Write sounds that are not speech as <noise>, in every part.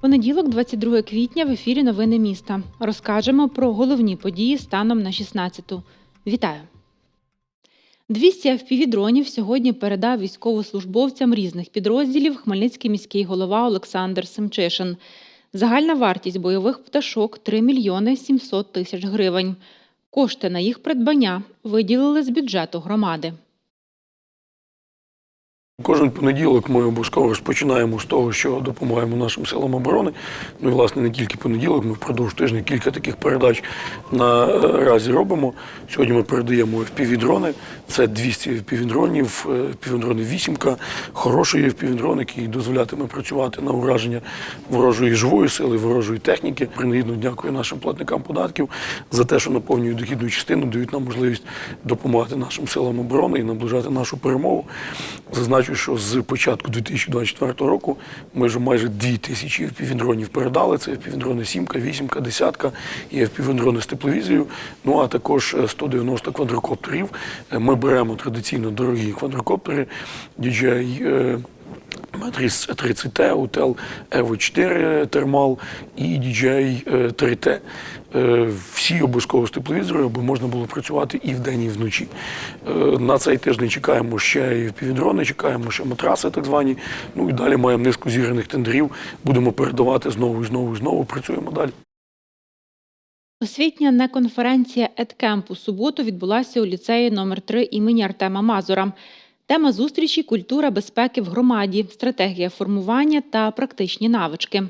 Понеділок, 22 квітня, в ефірі Новини міста. Розкажемо про головні події станом на 16-ту. Вітаю! 200 FPV-дронів сьогодні передав військовослужбовцям різних підрозділів Хмельницький міський голова Олександр Семчишин. Загальна вартість бойових пташок 3 мільйони 700 тисяч гривень. Кошти на їх придбання виділили з бюджету громади. Кожен понеділок ми обов'язково розпочинаємо з того, що допомагаємо нашим силам оборони. Ну і власне не тільки понеділок, ми впродовж тижня кілька таких передач наразі робимо. Сьогодні ми передаємо FPV-дрони. Це 200 FPV-дронів, FPV-дрони вісімка, хороший FPV-дрон, який дозволятиме працювати на ураження ворожої живої сили, ворожої техніки. Принагідно дякую нашим платникам податків за те, що наповнюють дохідну частину, дають нам можливість допомагати нашим силам оборони і наближати нашу перемогу. Зазначу, що з початку 2024 року ми вже майже 2 тисячі FPV-дронів передали. Це FPV-дрони сімка, вісімка, десятка і FPV-дрони з тепловізією. Ну а також е, 190 квадрокоптерів. Е, Ми беремо традиційно дорогі квадрокоптери DJI е, 30T, UTEL Evo 4 термал і DJI 3T. Е, Всі обов'язково з тепловізором, аби можна було працювати і вдень, і вночі. Е, На цей тиждень чекаємо ще і півдрони, чекаємо ще матраси так звані. Ну і далі маємо низку зіграних тендерів. Будемо передавати знову і знову і знову. Працюємо далі. Освітня неконференція «Едкемп» у суботу відбулася у ліцеї номер 3 імені Артема Мазура. Тема зустрічі культура безпеки в громаді, стратегія формування та практичні навички.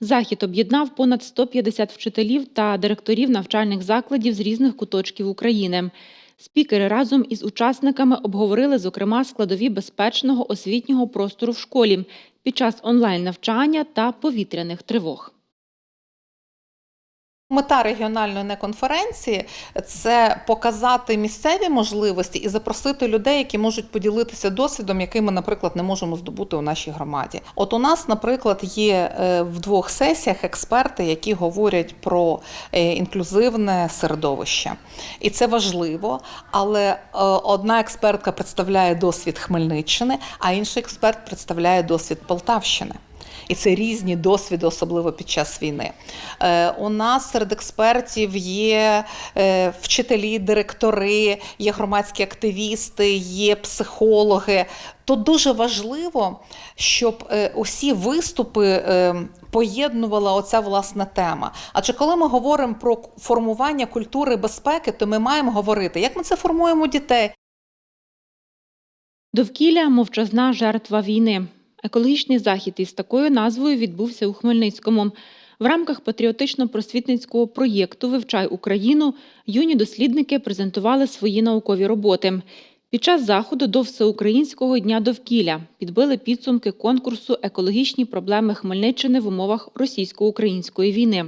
Захід об'єднав понад 150 вчителів та директорів навчальних закладів з різних куточків України. Спікери разом із учасниками обговорили, зокрема, складові безпечного освітнього простору в школі під час онлайн-навчання та повітряних тривог. Мета регіональної неконференції це показати місцеві можливості і запросити людей, які можуть поділитися досвідом, який ми, наприклад, не можемо здобути у нашій громаді. От у нас, наприклад, є е, в двох сесіях експерти, які говорять про е, інклюзивне середовище, і це важливо. Але е, одна експертка представляє досвід Хмельниччини, а інший експерт представляє досвід Полтавщини. І це різні досвіди, особливо під час війни. Е, у нас серед експертів є е, вчителі, директори, є громадські активісти, є психологи. То дуже важливо, щоб е, усі виступи е, поєднувала оця власна тема. Адже коли ми говоримо про формування культури безпеки, то ми маємо говорити, як ми це формуємо дітей. Довкілля мовчазна жертва війни. Екологічний захід із такою назвою відбувся у Хмельницькому. В рамках патріотично-просвітницького проєкту Вивчай Україну юні дослідники презентували свої наукові роботи. Під час заходу до Всеукраїнського дня довкілля підбили підсумки конкурсу Екологічні проблеми Хмельниччини в умовах російсько-української війни.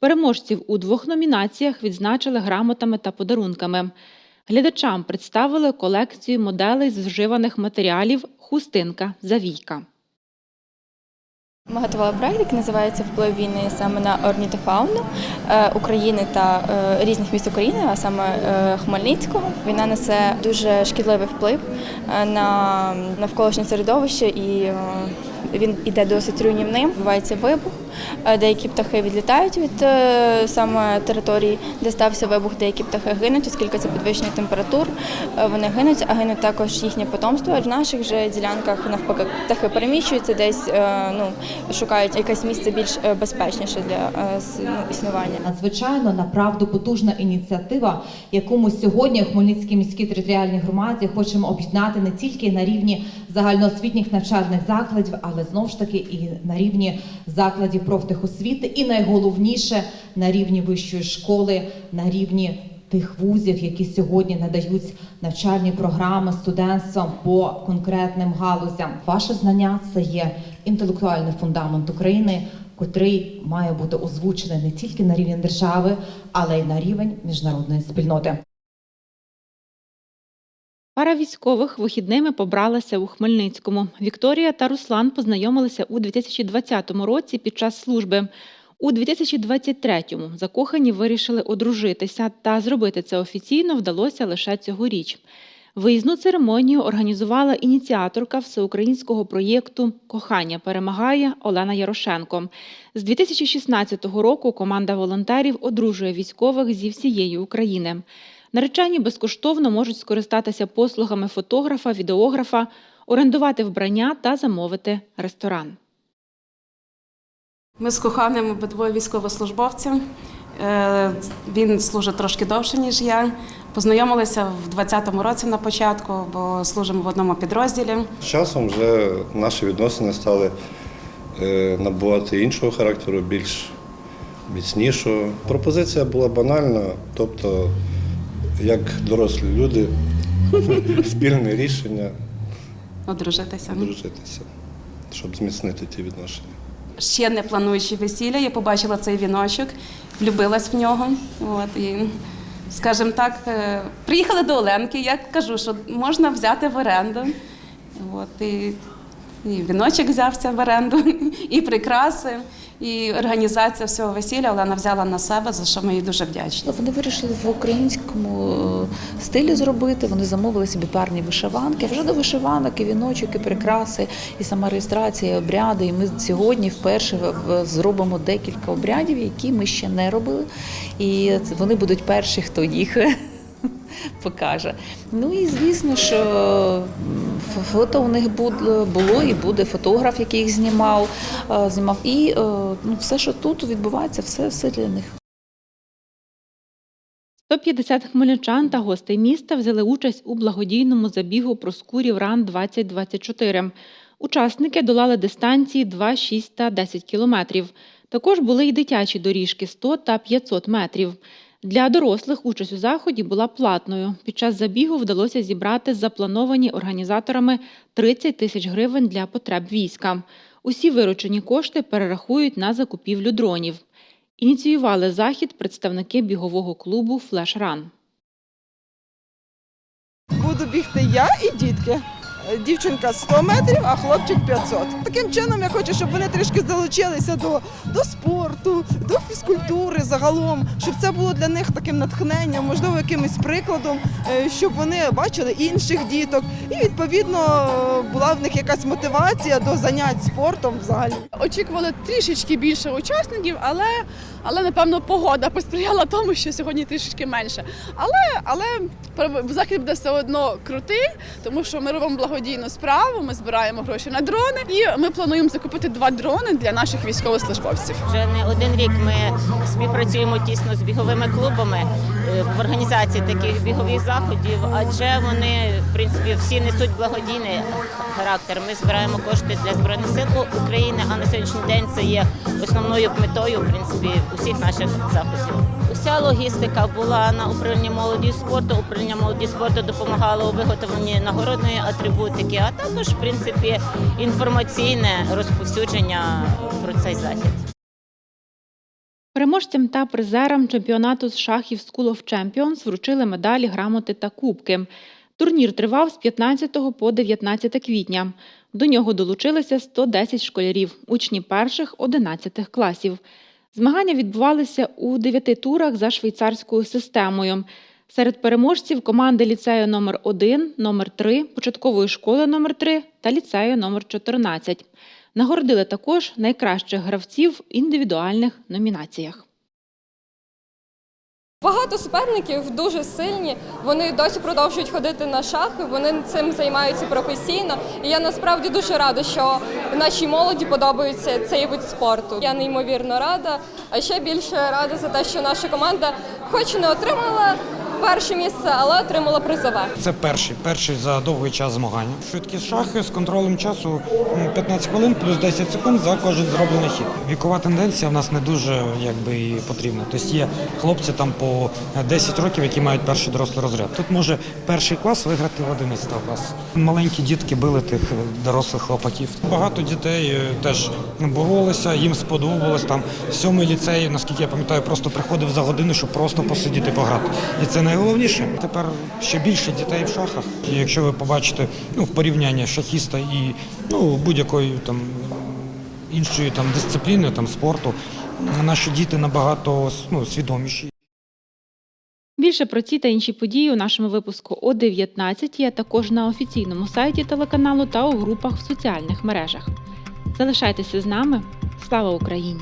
Переможців у двох номінаціях відзначили грамотами та подарунками. Глядачам представили колекцію моделей з вживаних матеріалів Хустинка Завійка. Ми готували проект, який називається Вплив війни саме на орнітофауну е, України та е, різних міст України, а саме е, Хмельницького. Війна несе дуже шкідливий вплив на навколишнє середовище і він іде досить руйнівним. Відбувається вибух. Деякі птахи відлітають від саме території, де стався вибух. Деякі птахи гинуть, оскільки це підвищення температур. Вони гинуть, а гинуть також їхнє потомство. В наших же ділянках навпаки птахи переміщуються десь, ну шукають якесь місце більш е, безпечніше для е, ну, існування. Надзвичайно направду потужна ініціатива, яку ми сьогодні в Хмельницькій міській територіальній громаді хочемо об'єднати не тільки на рівні загальноосвітніх навчальних закладів, але знову ж таки і на рівні закладів профтехосвіти, і найголовніше на рівні вищої школи, на рівні тих вузів, які сьогодні надають навчальні програми студентствам по конкретним галузям. Ваше знання це є інтелектуальний фундамент України, котрий має бути озвучений не тільки на рівні держави, але й на рівень міжнародної спільноти. Пара військових вихідними побралася у Хмельницькому. Вікторія та Руслан познайомилися у 2020 році під час служби. У 2023-му закохані вирішили одружитися, та зробити це офіційно вдалося лише цьогоріч. Виїзну церемонію організувала ініціаторка всеукраїнського проєкту Кохання перемагає Олена Ярошенко. З 2016 року команда волонтерів одружує військових зі всієї України. Наречені безкоштовно можуть скористатися послугами фотографа, відеографа, орендувати вбрання та замовити ресторан. Ми з коханим обидвоє військовослужбовці. Е, Він служить трошки довше, ніж я. Познайомилися в 20-му році на початку, бо служимо в одному підрозділі. З часом вже наші відносини стали е, набувати іншого характеру, більш міцнішого. Пропозиція була банальна, тобто, як дорослі люди, <laughs> спільне рішення Одружитися. одружитися, щоб зміцнити ті відношення. Ще не плануючи весілля, я побачила цей віночок, влюбилась в нього. От, і, скажімо так, е, приїхали до Оленки. Я кажу, що можна взяти в оренду. От, і, і віночок взявся в оренду, <laughs> і прикраси, і організація всього весілля Олена взяла на себе, за що ми їй дуже вдячні. Вони вирішили в українському е, стилі зробити. Вони замовили собі парні вишиванки. Вже до вишиванок, і віночок, і прикраси, і сама реєстрація, і обряди. І ми сьогодні вперше зробимо декілька обрядів, які ми ще не робили. І вони будуть перші, хто їх покаже. Ну і звісно, що фото у них було і буде фотограф, який їх знімав, е, знімав. І е, ну, все, що тут відбувається, все, все для них. 150 хмельничан та гостей міста взяли участь у благодійному забігу Проскурів Ран 2024. Учасники долали дистанції 2, 6 та 10 кілометрів. Також були й дитячі доріжки 100 та 500 метрів. Для дорослих участь у заході була платною. Під час забігу вдалося зібрати заплановані організаторами 30 тисяч гривень для потреб війська. Усі виручені кошти перерахують на закупівлю дронів. Ініціювали захід представники бігового клубу «Флеш-Ран». Буду бігти я і дітки. Дівчинка 100 метрів, а хлопчик 500. Таким чином я хочу, щоб вони трішки залучилися до, до спорту, до фізкультури загалом, щоб це було для них таким натхненням, можливо, якимось прикладом, е, щоб вони бачили інших діток. І відповідно була в них якась мотивація до занять спортом взагалі. очікували трішечки більше учасників, але, але напевно погода посприяла тому, що сьогодні трішечки менше. Але, але захід буде все одно крутий, тому що ми робимо благодійну справу, ми збираємо гроші на дрони, і ми плануємо закупити два дрони для наших військовослужбовців. Вже не один рік ми співпрацюємо тісно з біговими клубами в організації таких бігових заходів, адже вони в принципі всі несуть благодійний характер. Ми збираємо кошти для збройних сил України. А на сьогоднішній день це є основною метою в принципі усіх наших заходів. Уся логістика була на управлінні молоді спорту. Управління молоді спорту допомагало у виготовленні нагородної атрибутики, а також в принципі інформаційне розповсюдження про цей захід. Переможцям та призерам чемпіонату з шахів School of Champions вручили медалі, грамоти та кубки. Турнір тривав з 15 по 19 квітня. До нього долучилися 110 школярів, учні перших 11 класів. Змагання відбувалися у дев'яти турах за швейцарською системою. Серед переможців команди ліцею номер 1 номер 3 початкової школи номер 3 та ліцею номер 14. Нагородили також найкращих гравців в індивідуальних номінаціях. Багато суперників дуже сильні. Вони досі продовжують ходити на шахи. Вони цим займаються професійно. І я насправді дуже рада, що нашій молоді подобається цей вид спорту. Я неймовірно рада. А ще більше рада за те, що наша команда, хоч і не отримала перше місце, але отримала призове. Це перший, перший за довгий час змагання. Швидкі шахи з контролем часу 15 хвилин плюс 10 секунд за кожен зроблений хід. Вікова тенденція в нас не дуже якби потрібна. Тобто є хлопці там по 10 років, які мають перший дорослий розряд. Тут може перший клас виграти в 11 клас. Маленькі дітки били тих дорослих хлопаків. Багато дітей е, теж боролися, їм сподобалось. Там сьомий ліцей, наскільки я пам'ятаю, просто приходив за годину, щоб просто посидіти пограти. І це не найголовніше тепер ще більше дітей в шахах. І якщо ви побачите ну, в порівнянні шахіста і ну, будь-якої там іншої там дисципліни, там спорту, наші діти набагато ну, свідоміші. Більше про ці та інші події у нашому випуску о 19 а також на офіційному сайті телеканалу та у групах в соціальних мережах. Залишайтеся з нами. Слава Україні!